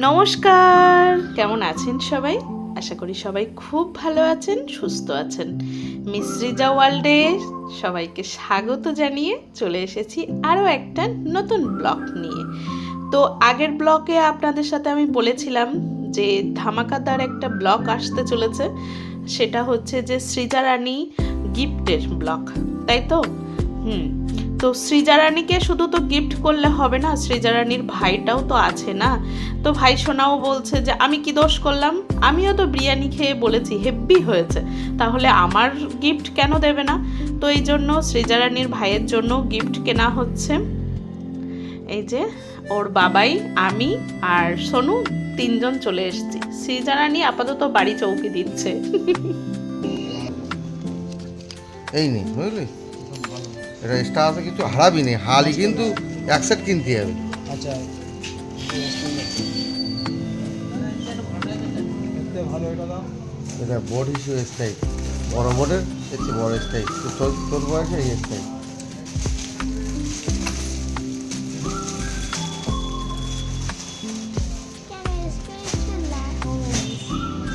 নমস্কার। কেমন আছেন সবাই? আশা করি সবাই খুব ভালো আছেন, সুস্থ আছেন। মিশ্রিজা ওয়ার্ল্ডে সবাইকে স্বাগত জানিয়ে চলে এসেছি আরও একটা নতুন ব্লগ নিয়ে। তো আগের ব্লকে আপনাদের সাথে আমি বলেছিলাম যে ধামাকাদার একটা ব্লগ আসতে চলেছে, সেটা হচ্ছে যে সৃজা রানী গিফটের ব্লগ, তাই তো? হুম। তো সৃজারানীকে শুধু তো গিফট করলে হবে না, সৃজারানীর ভাইটাও তো আছে না। তো ভাই সোনাও বলছে যে, আমি কি দোষ করলাম? আমিও তো বিরিয়ানি খেয়ে বলেছি, হেব্বি হয়েছে। তাহলে আমার গিফট কেন দেবে না? তো এই জন্য সৃজারানীর ভাইয়ের জন্য গিফট কেনা হচ্ছে। এই যে, ওর বাবাই, আমি আর সোনু তিনজন চলে এসেছি। সৃজারানী আপাতত বাড়ি চৌকি দিচ্ছে। এই নেই বুঝলি? এটা এক্সট্রা আছে কিছু হারাবি নেই হালি কিন্তু এক সেট কিনতে হবে আচ্ছা। ভালো এটা দাও। এটা বোর্ড হিসেবে স্টাইল বড় বোর্ডের একটু বড় স্টাইল তোর তোর বয়সে এই স্টাইল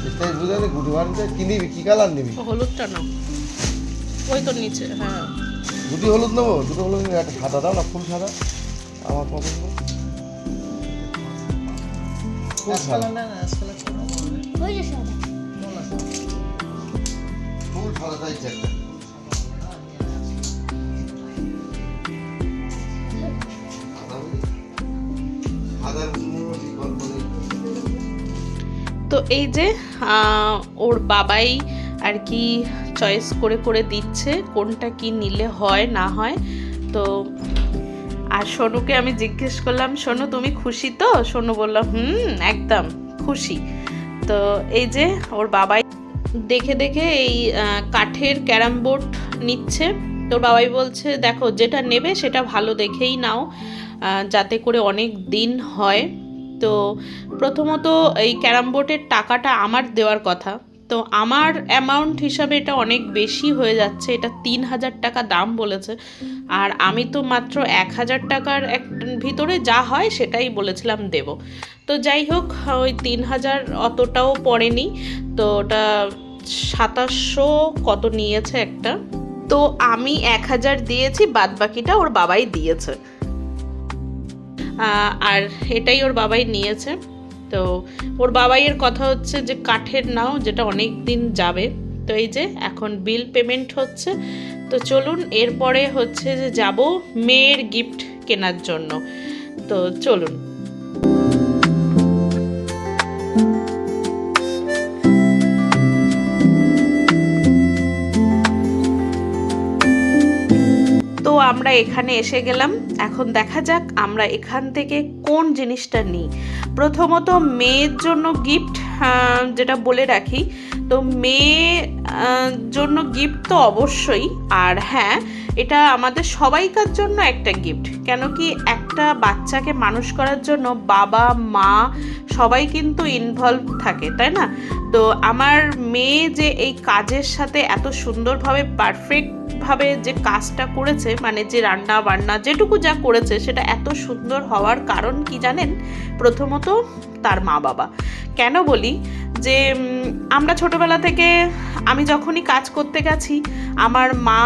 স্টাইল বুঝে গুটি বানিতে কি নিবি কি কালার নিবি? হলুদটা না ওই তো নিচে হ্যাঁ। দুটি হলুদ নেব? দুটো হলুদ নিবি একটা সাদা দাও না ফুল সাদা। আমার পছন্দ। ফুল সাদা। তো এই যে ওর বাবাই আর কি চয়েস করে করে দিচ্ছে, কোনটা কি নিলে হয়, না হয়। তো, আর সোনুকে আমি জিজ্ঞেস করলাম, সোনু তুমি খুশি তো? সোনু বলল, হুম, একদম, খুশি। তো এই যে ওর বাবাই দেখে দেখে এই কাঠের ক্যারাম বোর্ড নিচ্ছে। তোর বাবাই বলছে, দেখো, যেটা নেবে সেটা ভালো দেখেই নাও যাতে করে অনেক দিন হয়। তো প্রথমত এই ক্যারাম বোর্ডের টাকাটা আমার দেওয়ার কথা। তো আমার অ্যামাউন্ট হিসাবে এটা অনেক বেশি হয়ে যাচ্ছে, এটা তিন হাজার টাকা দাম বলেছে। আর আমি তো মাত্র এক হাজার টাকার এক ভিতরে যা হয় সেটাই বলেছিলাম দেব। তো যাই হোক, ওই তিন হাজার অতটাও পড়েনি। তো ওটা সাতাশশো কত নিয়েছে একটা। তো আমি এক হাজার দিয়েছি বাদ বাকিটা ওর বাবাই দিয়েছে। আর এটাই ওর বাবাই নিয়েছে। তো ওর বাবাইয়ের কথা হচ্ছে যে কাঠের নাও যেটা অনেক দিন যাবে। তো এই যে এখন বিল পেমেন্ট হচ্ছে। তো চলুন, এরপরে হচ্ছে যে যাব মেয়ের গিফট কেনার জন্য। তো চলুন। তো আমরা এখানে এসে গেলাম। এখন দেখা যাক আমরা এখান থেকে কোন জিনিসটা নিই। প্রথমত মেয়ের জন্য গিফট যেটা বলে রাখি তো মেয়ে জন্য গিফট তো অবশ্যই। আর হ্যাঁ এটা আমাদের সবাইকার জন্য একটা গিফট কেন কি একটা বাচ্চাকে মানুষ করার জন্য বাবা, মা সবাই কিন্তু ইনভলভ থাকে, তাই না? তো আমার মেয়ে যে এই কাজের সাথে এত সুন্দরভাবে পারফেক্ট ভাবে যে কাজটা করেছে মানে যে রান্না বান্না যেটুকু যা করেছে, সেটা এত সুন্দর হওয়ার কারণ কি জানেন? প্রথমত তার মা বাবা কেন বলি যে আমরা ছোটবেলা থেকে আমি যখনই কাজ করতে গেছি, আমার মা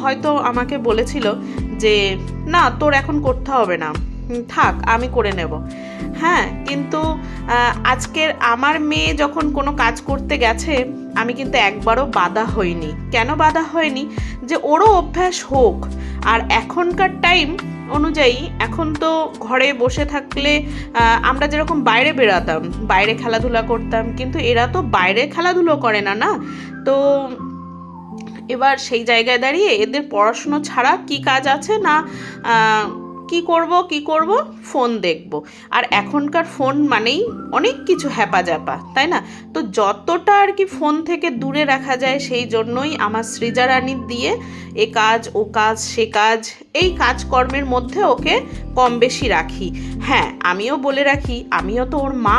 হয়তো আমাকে বলেছিল যে, না, তোর এখন করতে হবে না। থাক, আমি করে নেব। হ্যাঁ কিন্তু আজকের আমার মেয়ে যখন কোনো কাজ করতে গেছে, আমি কিন্তু একবারও বাধা হইনি। কেন বাধা হয়নি? যে ওরও অভ্যাস হোক। আর এখনকার টাইম অনুযায়ী এখন তো ঘরে বসে থাকলে আমরা যেরকম বাইরে বেরাতাম বাইরে খেলাধুলা করতাম, কিন্তু এরা তো বাইরে খেলাধুলো করে না না? তো এবার সেই জায়গায় দাঁড়িয়ে এদের পড়াশুনো ছাড়া কি কাজ আছে না কি করব কি করব? ফোন দেখব। আর এখনকার ফোন মানেই অনেক কিছু হ্যাপা জ্যাপা তাই না? তো যতটা আর কি ফোন থেকে দূরে রাখা যায় সেই জন্যই আমার সৃজা রানীর দিয়ে এ কাজ, ও কাজ, সে কাজ, এই কাজকর্মের মধ্যে ওকে কম বেশি রাখি। হ্যাঁ আমিও বলে রাখি, আমিও তো ওর মা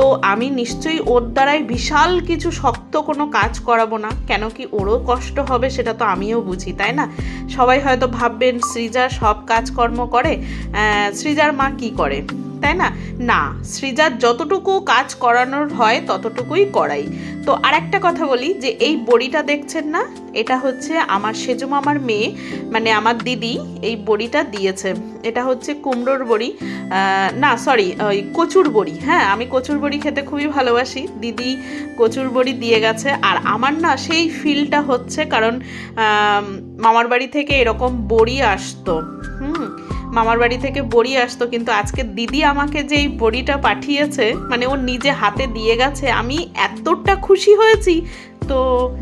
তো আমি নিশ্চয়ই ওর দ্বারাই বিশাল কিছু শক্ত কোনো কাজ করাবো না। কেন কি ওরও কষ্ট হবে সেটা তো আমিও বুঝি, তাই না? সবাই হয়তো ভাববেন, সৃজা সব কাজকর্ম করে সৃজার মা কি করে? তাই না? না, সৃজার যতটুকু কাজ করানোর হয় ততটুকুই করাই। তো আর একটা কথা বলি, যে এই বড়িটা দেখছেন না? এটা হচ্ছে আমার সেজো মামার মেয়ে মানে আমার দিদি এই বড়িটা দিয়েছে। এটা হচ্ছে কুমড়োর বড়ি। না সরি ওই কচুর বড়ি। হ্যাঁ আমি কচুর বড়ি খেতে খুবই ভালোবাসি। দিদি কচুর বড়ি দিয়ে গেছে। আর আমার না সেই ফিলটা হচ্ছে কারণ মামার বাড়ি থেকে এরকম বড়ি আসতো। হুম মামার বাড়ি থেকে বড়ি আসতো, কিন্তু আজকে দিদি আমাকে যে এই বড়িটা পাঠিয়েছে মানে ও নিজে হাতে দিয়ে গেছে, আমি এতটা খুশি হয়েছি তো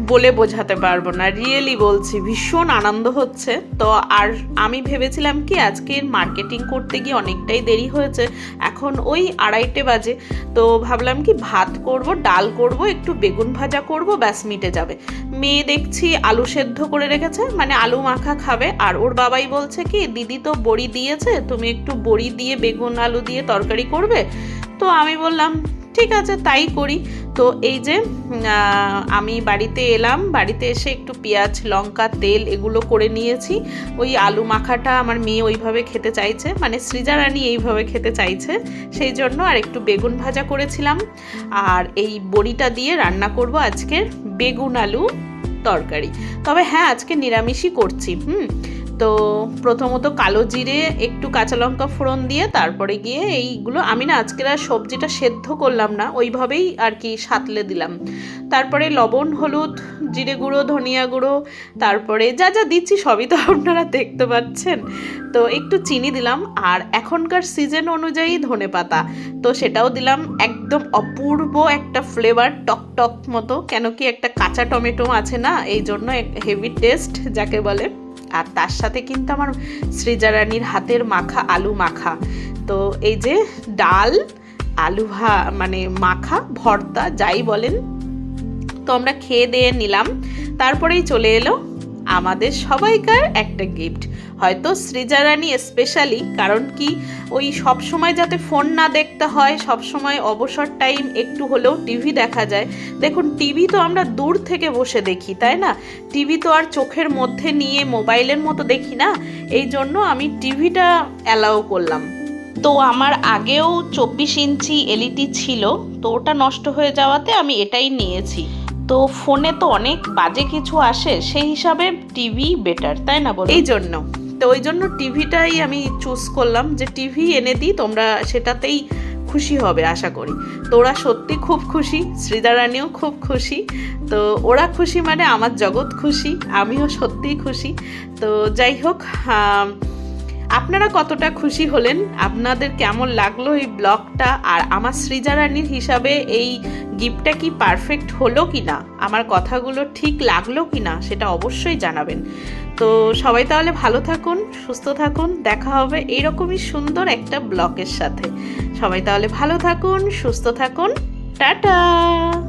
বলে বোঝাতে পারব না। রিয়েলি বলছি, ভীষণ আনন্দ হচ্ছে। তো আর আমি ভেবেছিলাম কি আজকে মার্কেটিং করতে গিয়ে অনেকটাই দেরি হয়েছে। এখন ওই আড়াইটে বাজে। তো ভাবলাম কি, ভাত করব, ডাল করব, একটু বেগুন ভাজা করব, ব্যাস মিটে যাবে। মেয়ে দেখছি আলু সেদ্ধ করে রেখেছে মানে আলু মাখা খাবে। আর ওর বাবাই বলছে কি, দিদি তো বড়ি দিয়েছে, তুমি একটু বড়ি দিয়ে, বেগুন, আলু দিয়ে তরকারি করবে? তো আমি বললাম, ঠিক আছে, তাই করি। তো এই যে আমি বাড়িতে এলাম। বাড়িতে এসে একটু পেঁয়াজ, লঙ্কা, তেল এগুলো করে নিয়েছি। ওই আলু মাখাটা আমার মেয়ে ওইভাবে খেতে চাইছে মানে সৃজা রানী এইভাবে খেতে চাইছে। সেই জন্য আর একটু বেগুন ভাজা করেছিলাম। আর এই বড়িটা দিয়ে রান্না করব আজকের বেগুন আলু তরকারি। তবে হ্যাঁ আজকে নিরামিষই করছি, হুম? তো প্রথমত কালো জিরে, একটু কাঁচা লঙ্কা ফোড়ন দিয়ে তারপরে গিয়ে এইগুলো, আমি না আজকের আর সবজিটা সেদ্ধ করলাম না, ওইভাবেই আর কি সাতলে দিলাম। তারপরে লবণ, হলুদ, জিরে গুঁড়ো, ধনিয়া গুঁড়ো, তারপরে যা যা দিচ্ছি সবই তো আপনারা দেখতে পাচ্ছেন। তো একটু চিনি দিলাম, আর এখনকার সিজন অনুযায়ী ধনে পাতা তো সেটাও দিলাম, একদম অপূর্ব একটা ফ্লেভার, টক টক মতো, কেন কি একটা কাঁচা টমেটো আছে না এই জন্য হেভি টেস্ট, যাকে বলে। আর তার সাথে কিন্তু আমার শ্রীজারানির হাতের মাখা আলু মাখা। তো এই যে ডাল, আলু ভা মানে মাখা, ভর্তা, যাই বলেন। তো আমরা খেয়ে দিয়ে নিলাম। তারপরেই চলে এলো আমাদের সবাইকার একটা গিফট হয়তো সৃজা রানী স্পেশালি কারণ কি ওই সব সময় যাতে ফোন না দেখতে হয় সব সময় অবসর টাইম একটু হলেও টিভি দেখা যায়। দেখুন টিভি তো আমরা দূর থেকে বসে দেখি, তাই না? টিভি তো আর চোখের মধ্যে নিয়ে মোবাইলের মতো দেখি না। এই জন্য আমি টিভিটা অ্যালাউ করলাম। তো আমার আগেও চব্বিশ ইঞ্চি এলইডি ছিল, তো ওটা নষ্ট হয়ে যাওয়াতে আমি এটাই নিয়েছি। তো ফোনে তো অনেক বাজে কিছু আসে, সেই হিসাবে টিভি বেটার তাই না বলো? এই জন্য তো ওই জন্য টিভিটাই আমি চুজ করলাম যে টিভি এনে দিই, তোমরা সেটাতেই খুশি হবে, আশা করি। তো ওরা সত্যি খুব খুশি শ্রীদা রানীও খুব খুশি। তো ওরা খুশি মানে আমার জগৎ খুশি, আমিও সত্যিই খুশি। তো যাই হোক আপনারা কতটা খুশি হলেন? আপনাদের কেমন লাগল এই ব্লগটা? আর আমার সৃজা রানীর হিসাবে এই গিফটটা কি পারফেক্ট হলো কি না আমার কথাগুলো ঠিক লাগল কি না সেটা অবশ্যই জানাবেন। তো সবাই তাহলে ভালো থাকুন, সুস্থ থাকুন, দেখা হবে এইরকমই সুন্দর একটা ব্লগের সাথে। সবাই তাহলে ভালো থাকুন, সুস্থ থাকুন। টাটা!